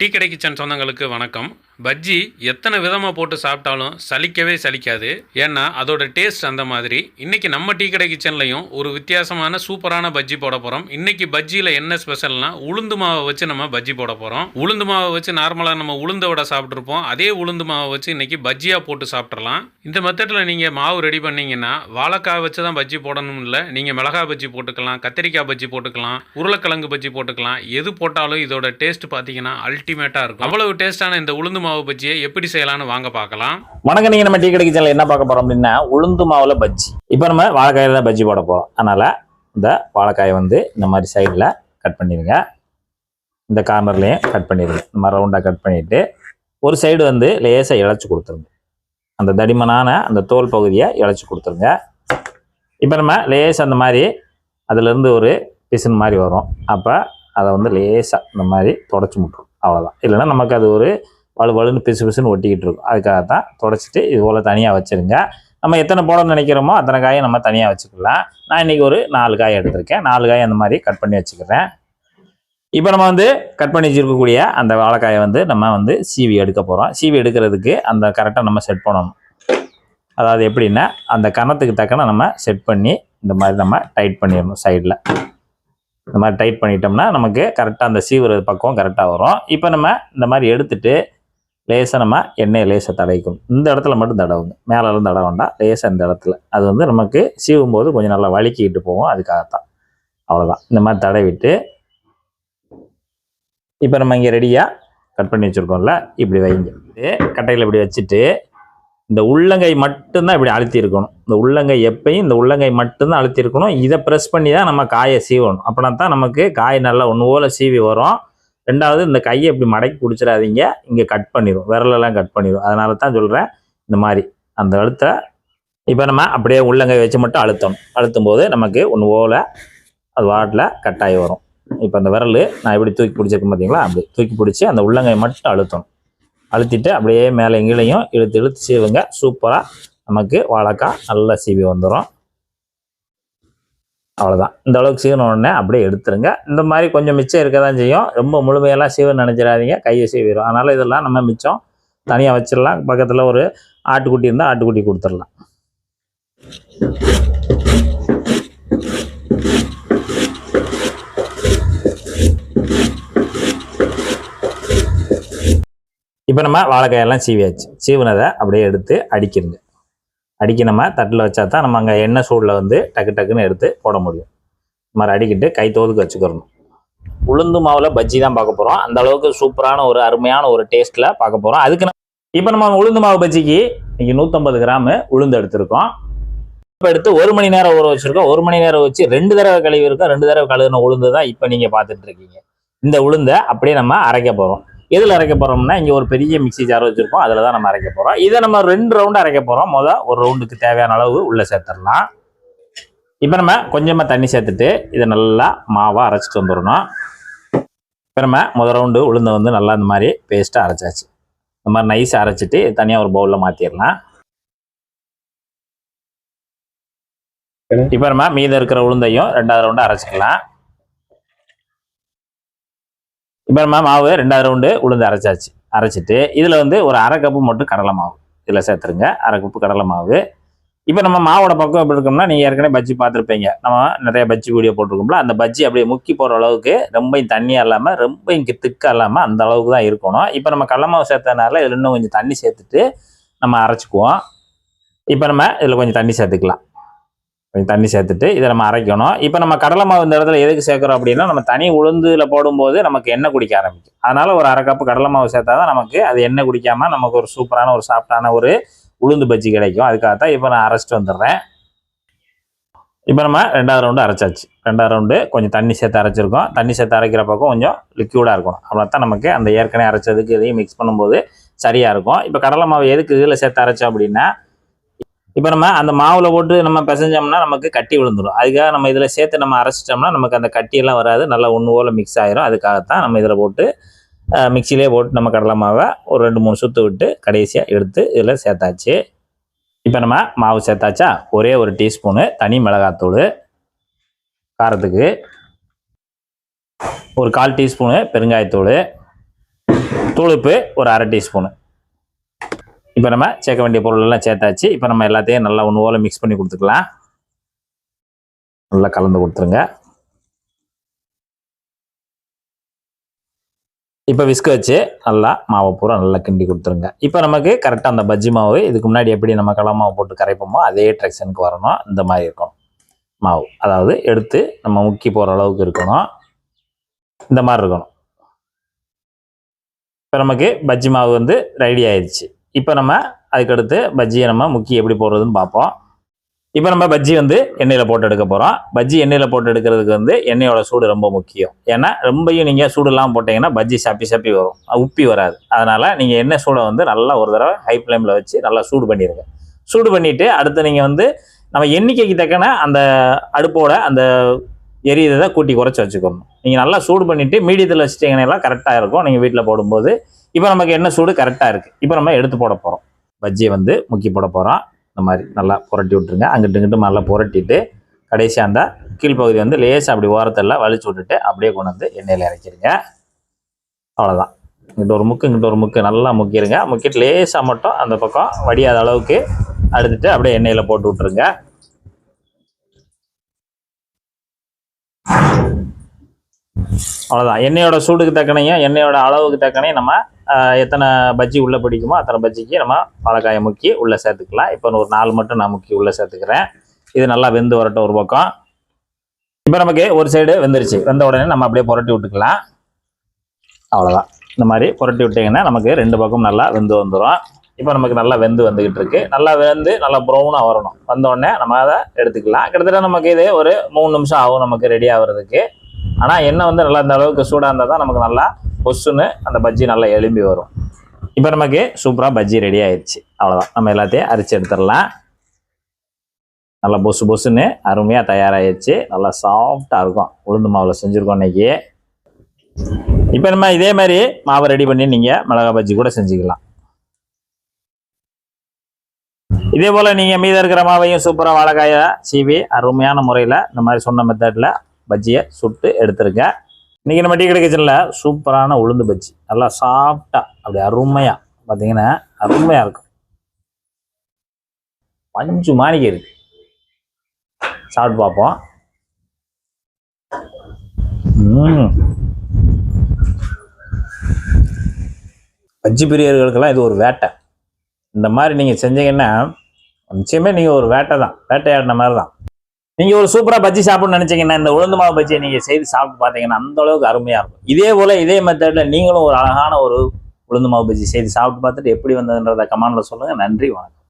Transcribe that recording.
Tea கடை kitchen சொந்தங்களுக்கு வணக்கம். பஜ்ஜி எத்தனை விதமாக போட்டு சாப்பிட்டாலும் சலிக்கவே சலிக்காது. ஏன்னா அதோட டேஸ்ட் அந்த மாதிரி. இன்றைக்கி நம்ம டீ கடை கிச்சன்லையும் ஒரு வித்தியாசமான சூப்பரான பஜ்ஜி போட போகிறோம் இன்றைக்கி பஜ்ஜியில் என்ன ஸ்பெஷல்னா உளுந்து மாவை வச்சு நம்ம பஜ்ஜி போட போகிறோம் உளுந்து மாவை வச்சு நார்மலாக நம்ம உளுந்த வடை சாப்பிட்ருப்போம் அதே உளுந்து மாவை வச்சு இன்றைக்கி பஜ்ஜியாக போட்டு சாப்பிட்றலாம் இந்த மெத்தடில் நீங்கள் மாவு ரெடி பண்ணிங்கன்னா வாழைக்காய் வச்சு தான் பஜ்ஜி போடணும் இல்லை. நீங்கள் மிளகாய் பஜ்ஜி போட்டுக்கலாம் கத்திரிக்காய் பஜ்ஜி போட்டுக்கலாம் உருளைக்கிழங்கு பஜ்ஜி போட்டுக்கலாம். எது போட்டாலும் இதோட டேஸ்ட் பார்த்தீங்கன்னா அல்ட் அல்டிமேட்டாக இருக்கும். அவ்வளவு டேஸ்டான இந்த உளுந்து மாவு பஜ்ஜியை எப்படி செய்யலாம்னு வாங்க பார்க்கலாம். வணக்கம் நீங்க நம்ம டீ கடைக்கு சேனல் என்ன பார்க்க போறோம் அப்படின்னா உளுந்து மாவுல பஜ்ஜி. இப்போ நம்ம வாழைக்காயில தான் பஜ்ஜி போட போறோம். அதனால இந்த வாழைக்காயை வந்து இந்த மாதிரி சைடில் கட் பண்ணிடுங்க இந்த கார்னர்லையும் கட் பண்ணிடுங்க இந்த மாதிரி ரவுண்டாக கட் பண்ணிட்டு ஒரு சைடு வந்து லேசாக இழைச்சி கொடுத்துருங்க. அந்த தடிமனான அந்த தோல் பகுதியை இழைச்சி கொடுத்துருங்க. இப்போ நம்ம லேசாக அந்த மாதிரி அதுலேருந்து ஒரு பிசின் மாதிரி வரும். அப்போ அதை வந்து லேசாக இந்த மாதிரி தொடச்சி முட்டுரும் அவ்வளோதான் இல்லைன்னா நமக்கு அது ஒரு வலு வலுன்னு பிசு பிசுன்னு ஒட்டிக்கிட்டு இருக்கும். அதுக்காக தான் தொடச்சிட்டு இது போல் தனியாக வச்சுருங்க. நம்ம எத்தனை போடணும்னு நினைக்கிறோமோ அத்தனை காயை நம்ம தனியாக வச்சுக்கலாம். நான் இன்றைக்கி ஒரு நாலு காய் எடுத்திருக்கேன். நாலு காய் அந்த மாதிரி கட் பண்ணி வச்சுக்கிறேன். இப்போ நம்ம வந்து கட் பண்ணி வச்சுருக்கக்கூடிய அந்த வாழைக்காயை வந்து நம்ம வந்து சீவி எடுக்க போகிறோம் சீவி எடுக்கிறதுக்கு அந்த கரெக்டாக நம்ம செட் பண்ணணும். அதாவது எப்படின்னா அந்த கணத்துக்கு தக்கன நம்ம செட் பண்ணி இந்த மாதிரி நம்ம டைட் பண்ணிடணும் சைடில் இந்த மாதிரி டைட் பண்ணிட்டோம்னா நமக்கு கரெக்டாக அந்த சீவுறது பக்கம் கரெக்டாக வரும். இப்போ நம்ம இந்த மாதிரி எடுத்துட்டு லேசாக நம்ம எண்ணெயை லேசாக தடவிக்கணும். இந்த இடத்துல மட்டும் தடவுங்க. மேலே தட வேண்டாம். லேசாக இந்த இடத்துல. அது வந்து நமக்கு சீவும் போது கொஞ்சம் நல்லா வலிக்கிட்டு போகும். அதுக்காகத்தான். அவ்வளோதான் இந்த மாதிரி தடவிட்டு இப்போ நம்ம இங்கே ரெடியாக கட் பண்ணி வச்சுருக்கோம்ல. இப்படி வைங்க. கட்டையில் இப்படி வச்சுட்டு இந்த உள்ளங்கை மட்டும்தான் இப்படி அழுத்தி இருக்கணும் இந்த உள்ளங்கை எப்பையும் இந்த உள்ளங்கை மட்டும்தான் அழுத்தி இருக்கணும் இதை ப்ரெஸ் பண்ணி தான் நம்ம காயை சீவணும். அப்படின்னா தான் நமக்கு காய் நல்லா ஒன்று போல சீவி வரும். ரெண்டாவது இந்த கையை இப்படி மடக்கி பிடிச்சிடாதீங்க. இங்கே கட் பண்ணிடும் விரலெல்லாம் கட் பண்ணிடும் அதனால தான் சொல்கிறேன் இந்த மாதிரி. அந்த அழுத்த இப்போ நம்ம அப்படியே உள்ளங்கை வச்சு மட்டும் அழுத்தணும். அழுத்தும் போது நமக்கு ஒன்று போல அது வாட்டில் கட்டாயி வரும். இப்போ அந்த விரல் நான் எப்படி தூக்கி பிடிச்சிருக்கேன் பார்த்தீங்களா அப்படி தூக்கி பிடிச்சி அந்த உள்ளங்கை மட்டும் அழுத்தணும். அழுத்திட்டு அப்படியே மேலே எங்கேயும் இழுத்து இழுத்து சீவுங்க. சூப்பராக நமக்கு வாழைக்காய் நல்லா சீவி வந்துடும் அவ்வளோதான் இந்த அளவுக்கு சீவின உடனே அப்படியே எடுத்துருங்க. இந்த மாதிரி கொஞ்சம் மிச்சம் இருக்க தான் செய்யும். ரொம்ப முழுமையெல்லாம் சீவ நினச்சிடாதீங்க. கையை சீவிடும் அதனால் இதெல்லாம் நம்ம மிச்சம் தனியாக வச்சிடலாம். பக்கத்தில் ஒரு ஆட்டுக்குட்டி இருந்தால் ஆட்டுக்குட்டி கொடுத்துடலாம். இப்போ நம்ம வாழைக்காயெல்லாம் சீவியாச்சு. சீவினதை அப்படியே எடுத்து அடிக்கிருங்க. அடிக்க நம்ம தட்டில் வச்சா தான் நம்ம அங்கே எண்ணெய் சூடில் வந்து டக்கு டக்குன்னு எடுத்து போட முடியும். இந்த மாதிரி அடிக்கிட்டு கை தோதுக்கு வச்சுக்கிறணும். உளுந்து மாவில் பஜ்ஜி தான் பார்க்க போகிறோம் அந்த அளவுக்கு சூப்பரான ஒரு அருமையான ஒரு டேஸ்ட்டில் பார்க்க போகிறோம் அதுக்கு இப்போ நம்ம உளுந்து மாவு பஜ்ஜிக்கு இன்னைக்கு நூற்றம்பது கிராமு உளுந்து எடுத்திருக்கோம். இப்போ எடுத்து ஒரு மணி நேரம் ஊற வச்சுருக்கோம். ஒரு மணி நேரம் வச்சு ரெண்டு தடவை கழுவி இருக்கோம் ரெண்டு தடவை கழுவின உளுந்து தான் இப்போ நீங்கள் பார்த்துட்டு இருக்கீங்க. இந்த உளுந்தை அப்படியே நம்ம அரைக்க போகிறோம் எதில் அரைக்க போகிறோம்னா இங்கே ஒரு பெரிய மிக்ஸி ஜார் வச்சுருக்கோம். அதில் தான் நம்ம அரைக்க போகிறோம் இதை நம்ம ரெண்டு ரவுண்டு அரைக்க போகிறோம் முதல் ஒரு ரவுண்டுக்கு தேவையான அளவு உள்ளே சேர்த்துடலாம். இப்போ நம்ம கொஞ்சமாக தண்ணி சேர்த்துட்டு இதை நல்லா மாவாக அரைச்சிட்டு வந்துடணும். இப்போ நம்ம முதல் ரவுண்டு உளுந்தை வந்து நல்லா இந்த மாதிரி பேஸ்ட்டாக அரைச்சாச்சு. இந்த மாதிரி நைஸாக அரைச்சிட்டு தனியாக ஒரு பவுலில் மாற்றிடலாம் இப்போ நம்ம மீதம் இருக்கிற உளுந்தையும் ரெண்டாவது ரவுண்டு அரைச்சிக்கலாம். இப்போ நம்ம மாவு ரெண்டாவது ரவுண்டு உளுந்து அரைச்சாச்சு. அரைச்சிட்டு இதில் வந்து ஒரு அரை கப்பு மட்டும் கடலை மாவு. இதில் சேர்த்துருங்க. அரை கப்பு கடலை மாவு. இப்போ நம்ம மாவோட பக்கம் எப்படி இருக்கோம்னா நீங்கள் ஏற்கனவே பஜ்ஜி பார்த்துருப்பீங்க. நம்ம நிறைய பஜ்ஜி வீடியோ போட்டிருக்கோம்ல அந்த பஜ்ஜி அப்படியே முக்கி போகிற அளவுக்கு ரொம்பையும் தண்ணியாக இல்லாமல் ரொம்ப இங்கே திக்காக இல்லாமல் அந்த அளவுக்கு தான் இருக்கணும். இப்போ நம்ம கடலை மாவு சேர்த்ததுனால இதில் இன்னும் கொஞ்சம் தண்ணி சேர்த்துட்டு நம்ம அரைச்சிக்குவோம். இப்போ நம்ம இதில் கொஞ்சம் தண்ணி சேர்த்துக்கலாம். கொஞ்சம் தண்ணி சேர்த்துட்டு இதை நம்ம அரைக்கணும். இப்போ நம்ம கடலை மாவு இந்த இடத்துல எதுக்கு சேர்க்குறோம் அப்படின்னா நம்ம தனி உளுந்துல போடும்போது நமக்கு எண்ணெய் குடிக்க ஆரம்பிக்கும். அதனால ஒரு அரை கப்பு கடலை மாவு சேர்த்தா தான் நமக்கு அது எண்ணெய் குடிக்காமல் நமக்கு ஒரு சூப்பரான ஒரு சாஃப்டான ஒரு உளுந்து பஜ்ஜி கிடைக்கும். அதுக்காகத்தான் இப்போ நான் அரைச்சிட்டு வந்துடுறேன். இப்போ நம்ம ரெண்டாவது ரவுண்டு அரைச்சாச்சு. ரெண்டாவது ரவுண்டு கொஞ்சம் தண்ணி சேர்த்து அரைச்சிருக்கோம். தண்ணி சேர்த்து அரைக்கிற பக்கம் கொஞ்சம் லிக்யூடாக இருக்கணும். அவ்வளோ தான் நமக்கு அந்த ஏற்கனவே அரைச்சதுக்கு இதையும் மிக்ஸ் பண்ணும்போது சரியாக இருக்கும். இப்போ கடலை மாவு எதுக்கு இதில் சேர்த்து அரைச்சோம் அப்படின்னா இப்போ நம்ம அந்த மாவில் போட்டு நம்ம பிசைஞ்சோம்னா நமக்கு கட்டி விழுந்துடும் அதுக்காக நம்ம இதில் சேர்த்து நம்ம அரைச்சிட்டோம்னா நமக்கு அந்த கட்டியெல்லாம் வராது. நல்லா ஒன்று போல் மிக்ஸ் ஆயிரும். அதுக்காகத்தான் நம்ம இதில் போட்டு மிக்சிலே போட்டு நம்ம கடலை மாவை ஒரு ரெண்டு மூணு சுற்று விட்டு கடைசியாக எடுத்து இதில் சேர்த்தாச்சு. இப்போ நம்ம மாவு சேர்த்தாச்சா? ஒரே ஒரு டீஸ்பூனு தனி மிளகாத்தூள் காரத்துக்கு ஒரு கால் டீஸ்பூனு பெருங்காயத்தூள் தூளுப்பு ஒரு அரை டீஸ்பூனு. இப்போ நம்ம சேர்க்க வேண்டிய பொருள் எல்லாம் சேர்த்தாச்சு. இப்போ நம்ம எல்லாத்தையும் நல்லா ஒன்று போல மிக்ஸ் பண்ணி கொடுத்துக்கலாம். நல்லா கலந்து கொடுத்துருங்க. இப்போ விஸ்க வச்சு நல்லா மாவை பூரா நல்லா கிண்டி கொடுத்துருங்க. இப்போ நமக்கு கரெக்டாக அந்த பஜ்ஜி மாவு இதுக்கு முன்னாடி எப்படி நம்ம கடலை மாவு போட்டு கரைப்போமோ அதே ட்ரெக்ஷனுக்கு வரணும். இந்த மாதிரி இருக்கணும். மாவு. அதாவது எடுத்து நம்ம முக்கி போகிற அளவுக்கு இருக்கணும். இந்த மாதிரி இருக்கணும். இப்போ நமக்கு பஜ்ஜி மாவு வந்து ரெடி ஆயிடுச்சு. இப்போ நம்ம அதுக்கடுத்து பஜ்ஜியை நம்ம முக்கி எப்படி போடுறதுன்னு பார்ப்போம். இப்போ நம்ம பஜ்ஜி வந்து எண்ணெயில் போட்டு எடுக்க போகிறோம் பஜ்ஜி எண்ணெயில் போட்டு எடுக்கிறதுக்கு வந்து எண்ணெயோட சூடு ரொம்ப முக்கியம். ஏன்னா ரொம்பையும் நீங்கள் சூடுலாம் போட்டிங்கன்னா பஜ்ஜி சப்பி சப்பி வரும். உப்பி வராது. அதனால் நீங்கள் எண்ணெய் சூடை வந்து நல்லா ஒரு தடவை ஹை ஃப்ளேமில் வச்சு நல்லா சூடு பண்ணிடுங்க சூடு பண்ணிவிட்டு அடுத்து நீங்கள் வந்து நம்ம எண்ணிக்கைக்கு தக்கன அந்த அடுப்போட அந்த எரியதை கூட்டி குறைச்சி வச்சுக்கணும். நீங்கள் நல்லா சூடு பண்ணிவிட்டு மீடியத்தில் வச்சுட்டிங்கன்னா கரெக்டாக இருக்கும். நீங்கள் வீட்டில் போடும்போது இப்போ நமக்கு என்ன சூடு கரெக்டாக இருக்குது இப்போ நம்ம எடுத்து போட போகிறோம் பஜ்ஜியை வந்து முக்கி போட போகிறோம் இந்த மாதிரி நல்லா புரட்டி விட்ருங்க அங்கிட்டு இங்கிட்டு நல்லா புரட்டிட்டு கடைசியாக அந்த கீழ்ப்பகுதி வந்து லேசாக அப்படி ஓரத்தில் வலிச்சு விட்டுட்டு அப்படியே கொண்டு வந்து எண்ணெயில் இறக்கிடுங்க. அவ்வளோதான் இங்கிட்ட ஒரு முக்கு இங்கிட்ட ஒரு முக்கு நல்லா முக்கிடுங்க. முக்கிட்டு லேசாக மட்டும் அந்த பக்கம் வடியாத அளவுக்கு அடுத்துட்டு அப்படியே எண்ணெயில் போட்டு விட்ருங்க அவ்வளோதான் எண்ணெயோட சூடுக்கு தக்கனையும் எண்ணெயோட அளவுக்கு தக்கனையும் நம்ம எத்தனை பஜ்ஜி உள்ளே பிடிக்குமோ அத்தனை பஜ்ஜிக்கு நம்ம பழக்காயை முக்கி உள்ளே சேர்த்துக்கலாம். இப்போ ஒரு நாலு மட்டும் நான் முக்கி உள்ளே சேர்த்துக்கிறேன். இது நல்லா வெந்து வரட்டும் ஒரு பக்கம். இப்போ நமக்கு ஒரு சைடு வெந்துருச்சு. வெந்த உடனே நம்ம அப்படியே புரட்டி விட்டுக்கலாம். அவ்வளோதான் இந்த மாதிரி புரட்டி விட்டிங்கன்னா நமக்கு ரெண்டு பக்கம் நல்லா வெந்து வந்துடும் இப்போ நமக்கு நல்லா வெந்து வந்துக்கிட்டு இருக்கு. நல்லா வெந்து நல்லா ப்ரௌனாக வரணும். வந்த உடனே நம்ம அதை எடுத்துக்கலாம். கிட்டத்தட்ட நமக்கு இது ஒரு மூணு நிமிஷம் ஆகும் நமக்கு ரெடி ஆகுறதுக்கு. ஆனால் எண்ணெய் வந்து நல்லா இந்த அளவுக்கு சூடாக இருந்தால் தான் நமக்கு நல்லா கொசுன்னு அந்த பஜ்ஜி நல்லா எலும்பி வரும். இப்போ நமக்கு சூப்பராக பஜ்ஜி ரெடி ஆயிடுச்சு. அவ்வளோதான் நம்ம எல்லாத்தையும் அரிச்சு எடுத்துடலாம். நல்லா பொசு பொசுன்னு அருமையாக தயாராகிடுச்சு நல்லா சாஃப்டாக இருக்கும். உளுந்து மாவில் செஞ்சுருக்கோம் இன்றைக்கி இப்போ நம்ம இதே மாதிரி மாவை ரெடி பண்ணி நீங்கள் மிளகா பஜ்ஜி கூட செஞ்சுக்கலாம். இதே போல் நீங்கள் மீதம் இருக்கிற மாவையும் சூப்பராக வாழைக்காயை சீவி அருமையான முறையில் இந்த மாதிரி சொன்ன மெத்தடில் பஜ்ஜியை சுட்டு எடுத்துருங்க இன்றைக்கி நம்ம டீ கடை கிச்சனில் சூப்பரான உளுந்து பஜ்ஜி. நல்லா சாஃப்டாக அப்படி அருமையாக பார்த்தீங்கன்னா அருமையாக இருக்கும். பஞ்சு மாணிக்கை இருக்கு. சாப்பிட்டு பார்ப்போம். பஜ்ஜி பிரியர்களுக்கெல்லாம் இது ஒரு வேட்டை. இந்த மாதிரி நீங்கள் செஞ்சீங்கன்னா நிச்சயமே நீங்கள் ஒரு வேட்டை தான் வேட்டையாடின மாதிரி தான் நீங்க ஒரு சூப்பரா பஜ்ஜி சாப்பிடணும்னு நினைச்சீங்கன்னா இந்த உளுந்து மாவு பஜ்ஜியை நீங்க செய்து சாப்பிட்டு பாத்தீங்கன்னா அந்த அளவுக்கு அருமையா இருக்கும். இதே போல இதே மெத்தட்ல நீங்களும் ஒரு அழகான ஒரு உளுந்து மாவு பஜ்ஜி செய்து சாப்பிட்டு பார்த்துட்டு எப்படி வந்ததுன்றதை கமெண்டில் சொல்லுங்க. நன்றி வணக்கம்.